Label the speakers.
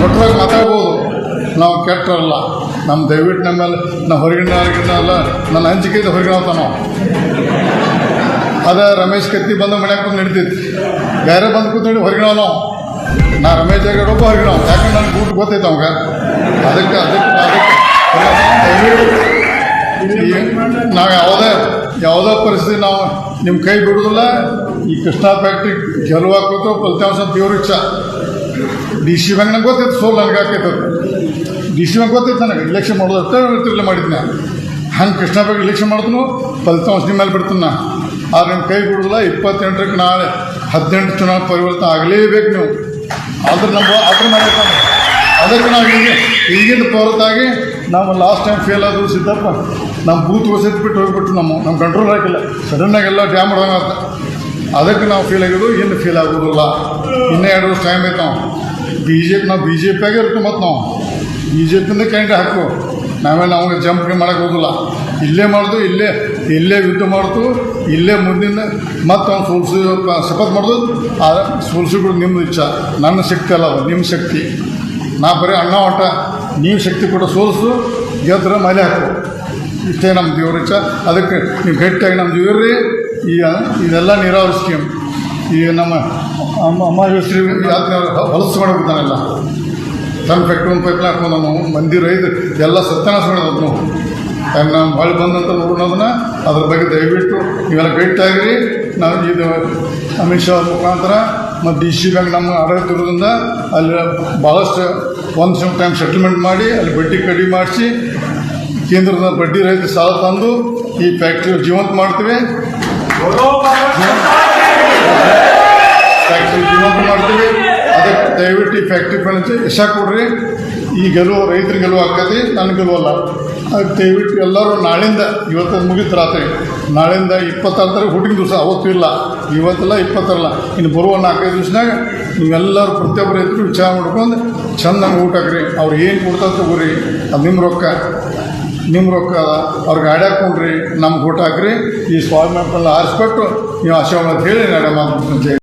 Speaker 1: ಕೊಟ್ಟರಾಗ ಮಾತಾಡ್ಬೋದು. ನಾವು ಕೆಟ್ಟರಲ್ಲ ನಮ್ಮ ದಯವಿಟ್ಟು ಮೇಲೆ ನಾವು ಹೊರಗಿನ ಅಲ್ಲ ನನ್ನ ಹಂಚಿಕೆಯಿಂದ ಹೊರಗಿನ ನಾವು. ಅದ ರಮೇಶ್ ಕತ್ತಿ ಬಂದು ಮನ್ಯಾಗ ಕೂತು ನಡಿತೈತಿ ಬೇರೆ ಬಂದು ಕೂತ್ ನೋಡಿ ಹೊರಗಿನ ನಾವು. ನಾ ರಮೇಶ್ ಜಾಗಡ್ ಒಬ್ಬ ಹೊರಗಿನ ಯಾಕಂದ್ರೆ ನನಗೆ ಊಟ ಗೊತ್ತೈತೆ ಅವಾಗ. ಅದಕ್ಕೆ ಅದಕ್ಕೆ ನಾವು ಯಾವುದೇ ಯಾವುದೇ ಪರಿಸ್ಥಿತಿ ನಾವು ನಿಮ್ಮ ಕೈ ಬಿಡೋದಿಲ್ಲ. ಈ ಕೃಷ್ಣ ಫ್ಯಾಕ್ಟ್ರಿ ಗೆಲುವಾಕೋತು ಫಲಿತಾಂಶ ದೇವ್ರ ಇಚ್ಛ ಡಿ ಸಿ ಬ್ಯಾಂಕ್ ನಂಗೆ ಗೊತ್ತಿತ್ತು ಸೋಲ್ ನನಗೆ ಹಾಕೈತದ ಡಿ ಸಿ ಬ್ಯಾಂಕ್ ಗೊತ್ತಿತ್ತು ನನಗೆ ಇಲೆಕ್ಷನ್ ಮಾಡೋದು ಅಷ್ಟೇ ಮಾಡಿದ್ನ. ಹಂಗೆ ಕೃಷ್ಣ ಬಗ್ಗೆ ಇಲೆಕ್ಷನ್ ಮಾಡಿದ್ನು, ಫಲಿತಾಂಶ ನಿಮ್ಮ ಮೇಲೆ ಬಿಡ್ತೀನಿ ನಾ. ಆದ್ರೆ ನಿಮ್ಮ ಕೈ ಬಿಡೋದಿಲ್ಲ ಇಪ್ಪತ್ತೆಂಟಕ್ಕೆ ನಾಳೆ ಹದಿನೆಂಟು ಚುನಾವಣೆ ಪರಿವರ್ತನೆ ಆಗಲೇಬೇಕು ನೀವು. ಆದ್ರೆ ನಮ್ಮ ಅದ್ರ ಮೇಲೆ. ಅದಕ್ಕೆ ನಾವು ಈಗ ಈಗಿನ ಹೊರತಾಗಿ ನಾವು ಲಾಸ್ಟ್ ಟೈಮ್ ಫೇಲ್ ಆದರೂ ಸಿದ್ದಪ್ಪ, ನಮ್ಮ ಬೂತ್ ಹೊಸದ್ ಬಿಟ್ಟು ಹೋಗ್ಬಿಟ್ಟು ನಮ್ಮ ನಮ್ಮ ಕಂಟ್ರೋಲ್ ಆಗಿಲ್ಲ ಸಡನ್ನಾಗೆಲ್ಲ ಡ್ಯಾಮ್ ಆತ ಅದಕ್ಕೆ ನಾವು ಫೇಲ್ ಆಗಿದ್ದು, ಇನ್ನು ಫೇಲ್ ಆಗೋದಿಲ್ಲ. ಇನ್ನೂ ಎರಡು ವರ್ಷ ಟೈಮ್ ಐತೆ ನಾವು ಬಿ ಜೆ ಪಿ ನಾವು ಬಿ ಜೆ ಪಿಯಾಗೆ ಇರ್ತೀವಿ ಮತ್ತು ನಾವು. ಬಿ ಜೆ ಪಿಯಿಂದ ಕ್ಯಾಂಡಿಡೇಟ್ ಹಾಕು ನಾವೇ ನಾವು ಜಂಪ್ ಮಾಡೋಕೆ ಹೋಗೋದಿಲ್ಲ. ಇಲ್ಲೇ ಮಾಡೋದು, ಇಲ್ಲೇ ಇಲ್ಲೇ ಯುದ್ಧ ಮಾಡ್ತು ಇಲ್ಲೇ ಮುಂದಿನ ಮತ್ತು ಅವ್ನು ಸೋಲ್ಸಿ ಶಪಥ ಮಾಡೋದು, ಆ ಸೋಲ್ಸಿಬಿಡು ನಿಮ್ಮ ಇಚ್ಛ. ನನ್ನ ಶಕ್ತಿ ಅಲ್ಲ ನಿಮ್ಮ ಶಕ್ತಿ. ನಾ ಬರೀ ಅಣ್ಣ ಒಟ್ಟ ನೀವು ಶಕ್ತಿ ಕೂಡ ಸೋಲಿಸು, ಗೆದ್ರೆ ಮಲೆ ಹಾಕು. ಇಷ್ಟೇ ನಮ್ಮ ದೇವ್ರ ಇಚ್ಛ. ಅದಕ್ಕೆ ನೀವು ಗಟ್ಟಿಯಾಗಿ ನಮ್ಮ ದೇವ್ರಿ ಈಗ ಇದೆಲ್ಲ ನೀರಾವರಿ ಸ್ಕೀಮ್ ಈಗ ನಮ್ಮ ಅಮ್ಮ ಅಮ್ಮ ಯಾತ್ರೆ ಹೊಲಸು ಮಾಡ್ಬಿಡ್ತಾನೆಲ್ಲ ಸಣ್ಣ ಫ್ಯಾಕ್ಟ್ರಿ ಒಂದು ಪೈಪ್ ಹಾಕೊಂಡು ನಾವು ಮಂದಿರ ಐದು, ಎಲ್ಲ ಸತ್ಯನಾಶ ಮಾಡೋದು ನಾವು ಯಾಕೆ ನಾವು ಮಳೆ ಬಂದಂತ ನೋಡೋದನ್ನ ಅದ್ರ ಬಗ್ಗೆ ದಯವಿಟ್ಟು ಇವೆಲ್ಲ ಭೇಟಿಯಾಗಿರಿ ನಾವು ಇದು ಅಮಿತ್ ಶಾ ಮುಖಾಂತರ ಮತ್ತು ಡಿ ಸಿ ಬ್ಯಾಂಕ್ ನಮ್ಮ ಆಡಳಿತ ಇರೋದ್ರಿಂದ ಅಲ್ಲಿ ಭಾಳಷ್ಟು ಒಂದು ಟೈಮ್ ಸೆಟಲ್ಮೆಂಟ್ ಮಾಡಿ, ಅಲ್ಲಿ ಬಡ್ಡಿ ಕಡಿಮೆ ಮಾಡಿಸಿ, ಕೇಂದ್ರದ ಬಡ್ಡಿ ರೈತ ಸಾಲ ತಂದು ಈ ಫ್ಯಾಕ್ಟ್ರಿ ಜೀವಂತ ಮಾಡ್ತೀವಿ. ಮಾಡ್ತೀವಿ ಅದಕ್ಕೆ ದಯವಿಟ್ಟು ಈ ಫ್ಯಾಕ್ಟ್ರಿ ಫೈನಾನ್ಸ್ ಯಶ ಕೊಡ್ರಿ. ಈ ಗೆಲುವು ರೈತರ ಗೆಲುವು ಆಗ್ತದೆ ನನ್ನ ಗೆಲುವಲ್ಲ ಅದಕ್ಕೆ ದಯವಿಟ್ಟು ಎಲ್ಲರೂ ನಾಳಿಂದ ಇವತ್ತು ಮುಗಿತು ರಾತ್ರಿ. ನಾಳಿಂದ ಇಪ್ಪತ್ತಾರು ತಾರೀಕು ಹುಟ್ಟಿನ ದಿವಸ, ಅವತ್ತು ಇಲ್ಲ. ಇವತ್ತಲ್ಲ ಇಪ್ಪತ್ತರಲ್ಲ. ಇನ್ನು ಬರುವ ನಾಲ್ಕೈದು ದಿವಸನಾಗ ನೀವೆಲ್ಲರೂ ಪ್ರತಿಯೊಬ್ಬರು ರೈತರು ವಿಚಾರ ಮಾಡ್ಕೊಂಡು ಚಂದಂಗೆ ಊಟ ಹಾಕ್ರಿ ಅವ್ರು ಏನು ಕೊಡ್ತಾರೆ ತಗೋರಿ. ಅದು ನಿಮ್ಮ ರೊಕ್ಕ. ನಿಮ್ಮ ರೊಕ್ಕ. ಅದ ಅವ್ರಿಗೆ ಗಾಡಿ ಕೊಡ್ರಿ ನಮ್ಗೆ ಊಟ ಹಾಕ್ರಿ. ಈ ಸ್ವಾಮಿ ಆರಿಸ್ಬಿಟ್ಟು ನೀವು ಆಶೀರ್ವಾದ ಹೇಳಿ ನಡೆ ಮಾತು